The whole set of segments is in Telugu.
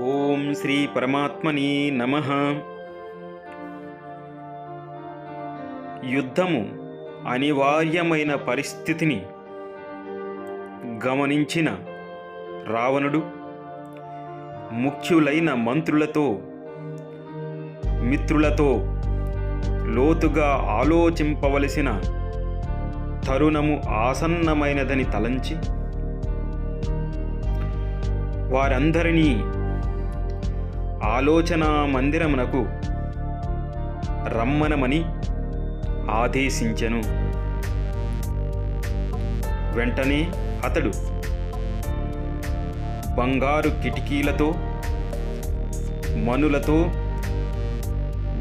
ఓం శ్రీ పరమాత్మని నమ. యుద్ధము అనివార్యమైన పరిస్థితిని గమనించిన రావణుడు ముఖ్యులైన మంత్రులతో మిత్రులతో లోతుగా ఆలోచింపవలసిన తరుణము ఆసన్నమైనదని తలంచి వారందరినీ ఆలోచనా మందిరమునకు రమ్మనమని ఆదేశించెను. వెంటనే అతడు బంగారు కిటికీలతో మనులతో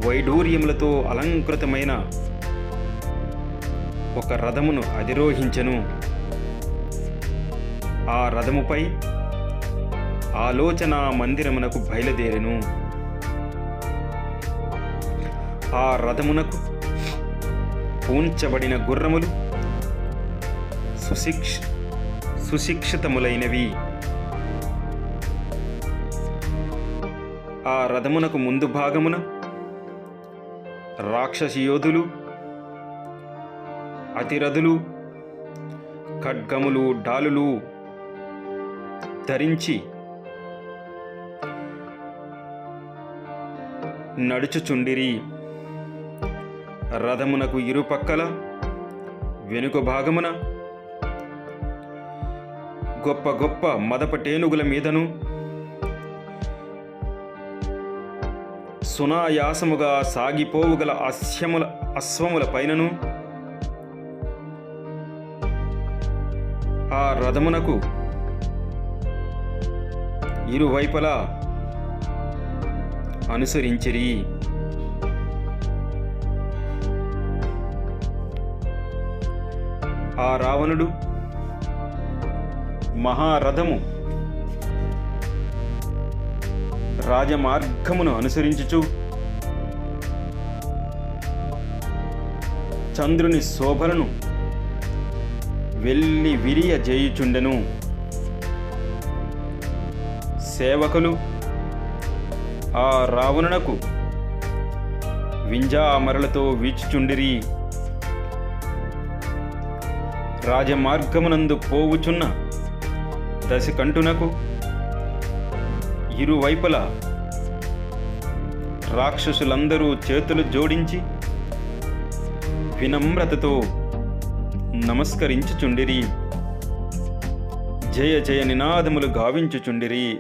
వైడూర్యములతో అలంకృతమైన ఒక రథమును అధిరోహించెను. ఆ రథముపై ఆలోచన మందిరమునకు బయలుదేరెను. ఆ రథమునకు పూంచబడిన గుర్రములు సుశిక్ష సుశిక్షితములైనవి. ఆ రథమునకు ముందు భాగమున రాక్షసి యోధులు అతిరథులు ఖడ్గములు డాలులు ధరించి నడుచుచుండిరి. రథమునకు ఇరుపక్కల వెనుక భాగమున గొప్ప గొప్ప మదపటేనుగుల మీదను సునాయాసముగా సాగిపోవుగల అశ్యముల అశ్వముల పైనను ఆ రథమునకు ఇరువైపులా అనుసరించిరి. ఆ రావణుడు మహారథము రాజమార్గమును అనుసరించుచు చంద్రుని శోభలను వెళ్ళి విరియ చేయుచుండెను సేవకులు ఆ రావణునకు వింజామరలతో వీచుచుండిరి. రాజమార్గమునందు పోవుచున్న దశకంఠునకు ఇరువైపుల రాక్షసులందరూ చేతులు జోడించి వినమ్రతతో నమస్కరించుచుండిరి. జయ జయ నినాదములు గావించుచుండిరి.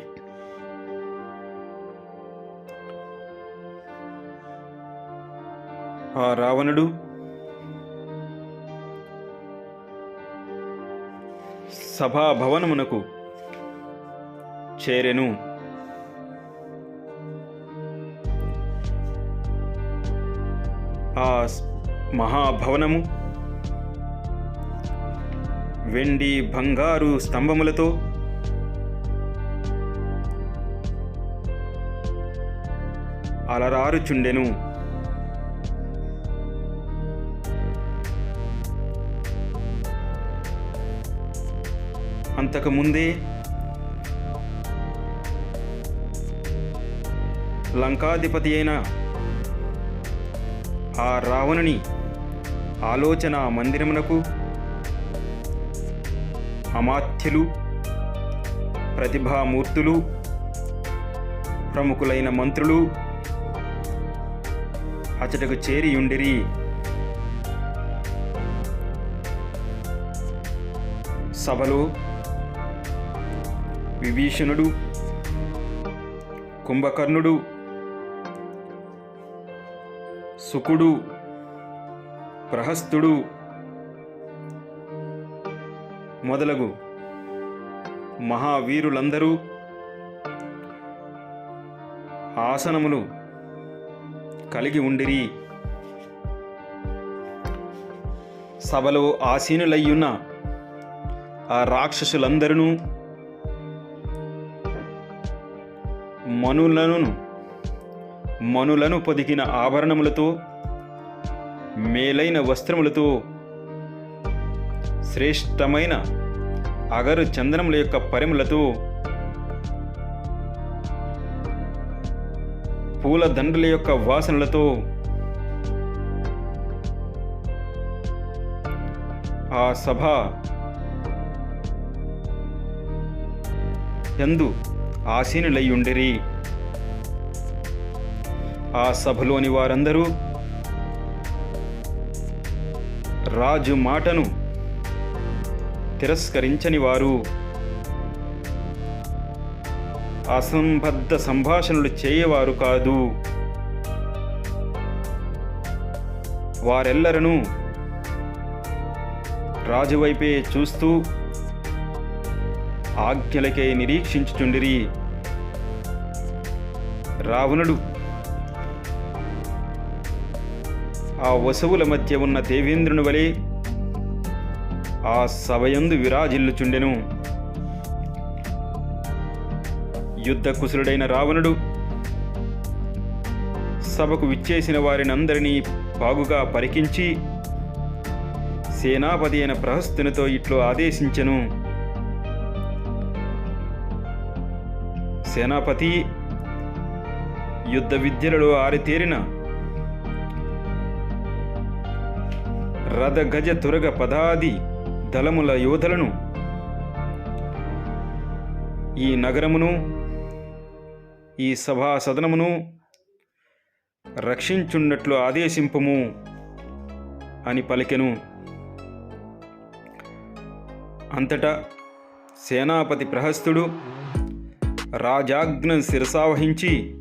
ఆ రావణుడు సభాభవనమునకు చేరెను. ఆ స్- మహాభవనము వెండి బంగారు స్తంభములతో అలరారుచుండెను. అంతకుముందే లంకాధిపతి అయిన ఆ రావణుని ఆలోచన మందిరమునకు అమాత్యులు ప్రతిభామూర్తులు ప్రముఖులైన మంత్రులు అచటకు చేరియుండిరి. సభలో విభీషణుడు కుంభకర్ణుడు సుకుడు ప్రహస్తుడు మొదలగు మహావీరులందరూ ఆసనములు కలిగి ఉండిరి. సభలో ఆసీనులయ్యున్న ఆ రాక్షసులందరూ మనులను మనులను పొదిగిన ఆభరణములతో మేలైన వస్త్రములతో శ్రేష్టమైన అగరు చందనముల యొక్క పరిములతో పూల దండల యొక్క వాసనలతో ఆ సభ ఎందు ఆసీనులయ్యుండిరి. ఆ సభలోని వారందరూ రాజు మాటను తిరస్కరించని వారు అసంబద్ధ సంభాషణలు చేయవారు కాదు. వారెల్లరను రాజువైపే చూస్తూ ఆజ్ఞలకే నిరీక్షించుచుండిరి. రావణుడు. ఆ వసువుల మధ్య ఉన్న దేవేంద్రుని వలె ఆ సభయందు విరాజిల్లుచుండెను. యుద్ధ కుశలుడైన రావణుడు సభకు విచ్చేసిన వారినందరినీ బాగుగా పరికించి సేనాపతి అయిన ప్రహస్తునితో ఇట్లు ఆదేశించెను. సేనాపతి యుద్ధ విద్యలలో ఆరితేరిన రథ గజ తురగ పదాది దళముల యోధులను ఈ నగరమును ఈ సభా సదనమును రక్షించున్నట్లు ఆదేశింపుము అని పలికెను. అంతటా సేనాపతి ప్రహస్తుడు రాజాజ్ఞ శిరసావహించి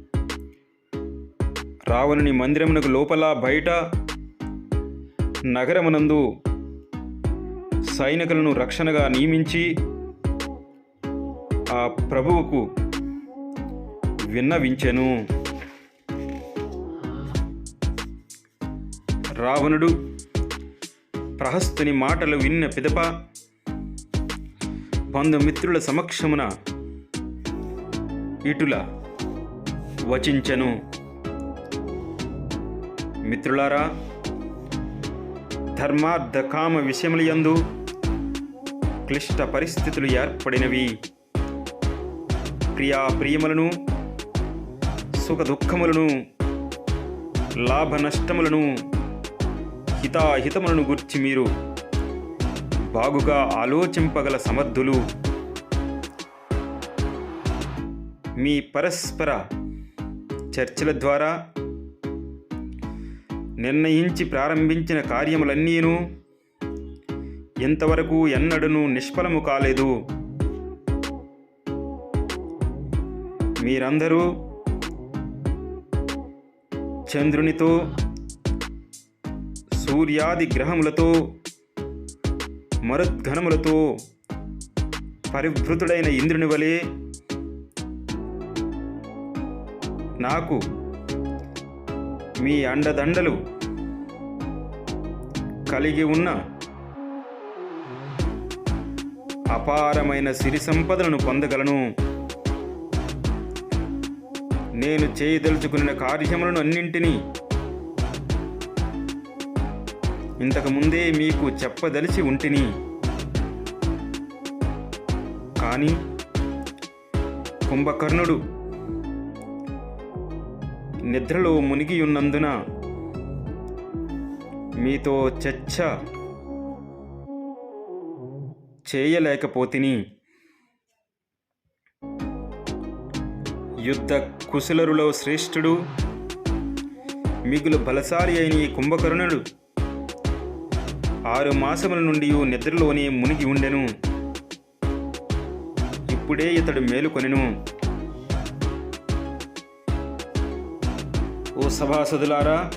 రావణుని మందిరమునకు లోపల బయట నగరమునందు సైనికులను రక్షణగా నియమించి ఆ ప్రభువుకు విన్నవించెను. రావణుడు ప్రహస్తుని మాటలు విన్న పిదప బంధుమిత్రుల సమక్షమున ఇటుల వచించెను. మిత్రులారా ధర్మార్థకామ విషయములయందు క్లిష్ట పరిస్థితులు ఏర్పడినవి. ప్రియా ప్రియములను సుఖ దుఃఖములను లాభ నష్టములను హితాహితములను గుర్చి మీరు బాగుగా ఆలోచింపగల సమర్థులు. మీ పరస్పర చర్చల ద్వారా నిర్ణయించి ప్రారంభించిన కార్యములన్నీను ఇంతవరకు ఎన్నడను నిష్ఫలము కాలేదు. మీరందరూ చంద్రునితో సూర్యాది గ్రహములతో మరుద్ఘనములతో పరివృతుడైన ఇంద్రుని వలె నాకు మీ అండదండలు కలిగి ఉన్న అపారమైన సిరి సంపదలను పొందగలను. నేను చేయదలుచుకున్న కార్యములను అన్నింటినీ ఇంతకు ముందే మీకు చెప్పదలిచి ఉంటిని. కానీ కుంభకర్ణుడు నిద్రలో మునిగి ఉన్నందున మీతో చర్చ చేయలేకపోతిని. యుద్ధ కుశలరులో శ్రేష్ఠుడు మిగులు బలశాలి అయిన ఈ కుంభకర్ణుడు ఆరు మాసముల నుండి నిద్రలోనే మునిగి ఉండెను. ఇప్పుడే ఇతడు మేలుకొనెను. ఓ సభాసదులారా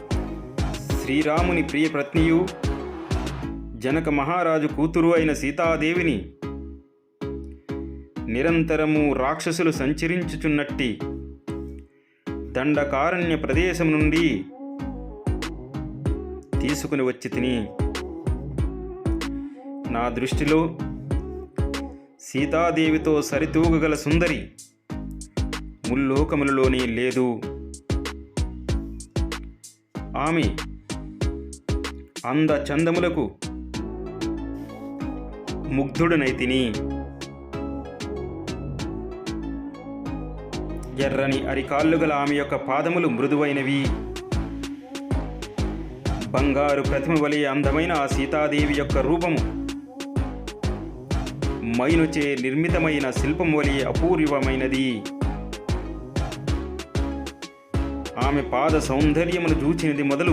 శ్రీరాముని ప్రియపత్నియు జనక మహారాజు కూతురు అయిన సీతాదేవిని నిరంతరము రాక్షసులు సంచరించుచున్నట్టి దండకారణ్య ప్రదేశం నుండి తీసుకుని వచ్చి తిని నా దృష్టిలో సీతాదేవితో సరితూగగల సుందరి ముల్లోకములలోనే లేదు. ఆమె అంద చందములకు ముగ్ధుడనైతిని ఎర్రని అరికాళ్ళు గల ఆమె యొక్క పాదములు మృదువైనవి. బంగారు ప్రతిమ వలె అందమైన ఆ సీతాదేవి యొక్క రూపము మైనుచే నిర్మితమైన శిల్పం వలె అపూర్వమైనది. ఆమె పాద సౌందర్యమును చూచినది మొదలు.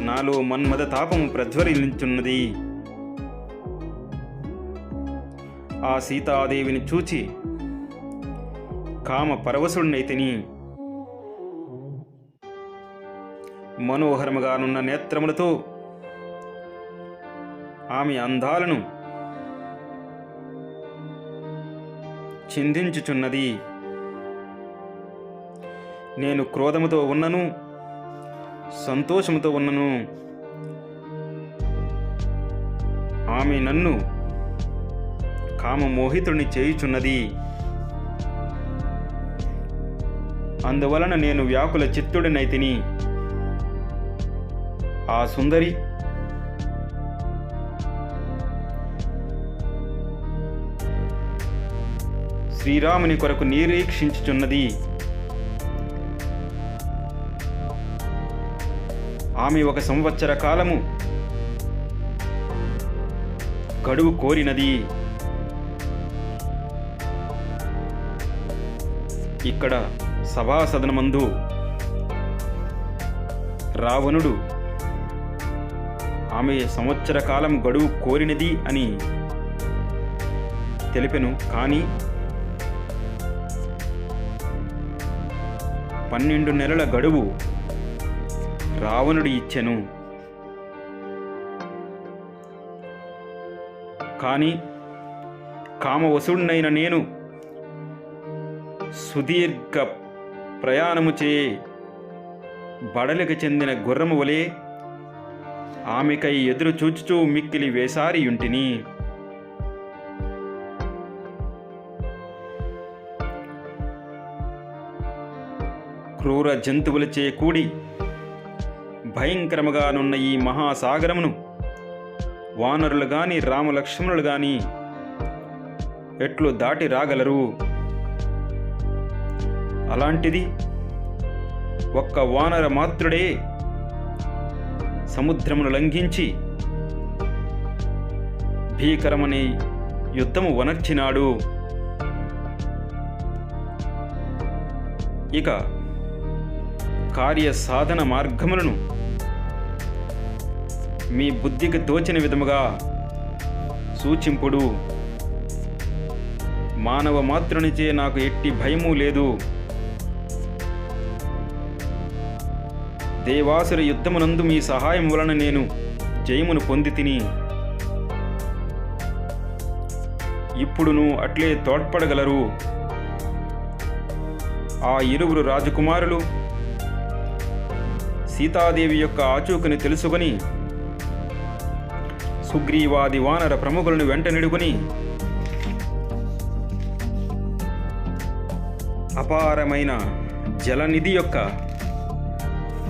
నాలో మన్మద తాపము ప్రజ్వలించున్నది. ఆ సీతాదేవిని చూచి కామ పరవశుడినైతిని మనోహరముగానున్న నేత్రములతో ఆమె అందాలను చిందించుచున్నది. నేను క్రోధముతో ఉన్నను సంతోషముతో ఉన్నను. ఆమె నన్ను కామమోహితుడిని చేయుచున్నది. అందువలన నేను వ్యాకుల చిత్తుడినైతిని ఆ సుందరి శ్రీరాముని కొరకు నిరీక్షించుచున్నది. ఆమె ఒక సంవత్సర కాలము గడువు కోరినది. ఇక్కడ సభాసదనమందు రావణుడు ఆమె సంవత్సర కాలం గడువు కోరినది అని తెలిపెను. కానీ పన్నెండు నెలల గడువు రావణుడు ఇచ్చెను. కానీ కామవసుడినైన నేను సుదీర్ఘ ప్రయాణము చే బడలికి చెందిన గుర్రము వలె ఆమెకై ఎదురు చూచుచూ మిక్కిలి వేసారియుంటిని క్రూర జంతువులచే కూడి భయంకరముగానున్న ఈ మహాసాగరమును వానరులు గాని రామలక్ష్మణులు గాని ఎట్లు దాటి రాగలరు? అలాంటిది ఒక్క వానర మాత్రుడే సముద్రమును లంఘించి భీకరమని యుద్ధము వనర్చినాడు. ఇక కార్య సాధన మార్గములను మీ బుద్ధికి తోచిన విధముగా సూచింపుడు. మానవ మాతృనిచే నాకు ఎట్టి భయము లేదు. దేవాసుర యుద్ధమునందు మీ సహాయం వలన నేను జయమును పొంది తిని ఇప్పుడును అట్లే తోడ్పడగలరు. ఆ ఇరువురు రాజకుమారులు సీతాదేవి యొక్క ఆచూకని తెలుసుకొని సుగ్రీవాది వానర ప్రముఖులను వెంట నిడుకుని అపారమైన జలనిధి యొక్క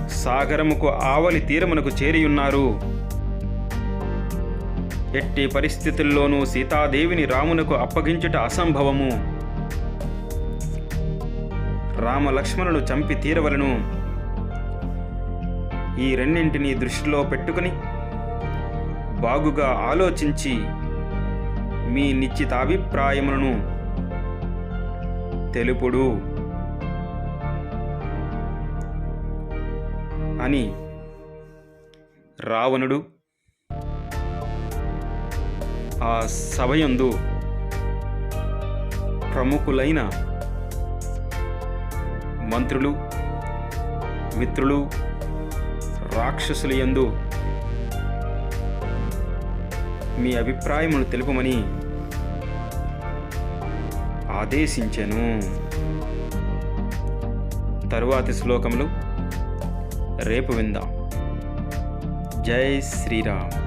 సాగరముకు ఆవలి తీరమునకు చేరియున్నారు. ఎట్టి పరిస్థితుల్లోనూ సీతాదేవిని రామునకు అప్పగించుట అసంభవము. రామలక్ష్మణులు చంపి తీరవలను. ఈ రెండింటిని దృష్టిలో పెట్టుకుని బాగుగా ఆలోచించి మీ నిశ్చితాభిప్రాయములను తెలుపుడు అని రావణుడు ఆ సభయందు ప్రముఖులైన మంత్రులు మిత్రులు రాక్షసుల యందు మీ అభిప్రాయమును తెలుపమని ఆదేశించెను. తరువాతి శ్లోకములు రేపు విందాం. జై శ్రీరామ్.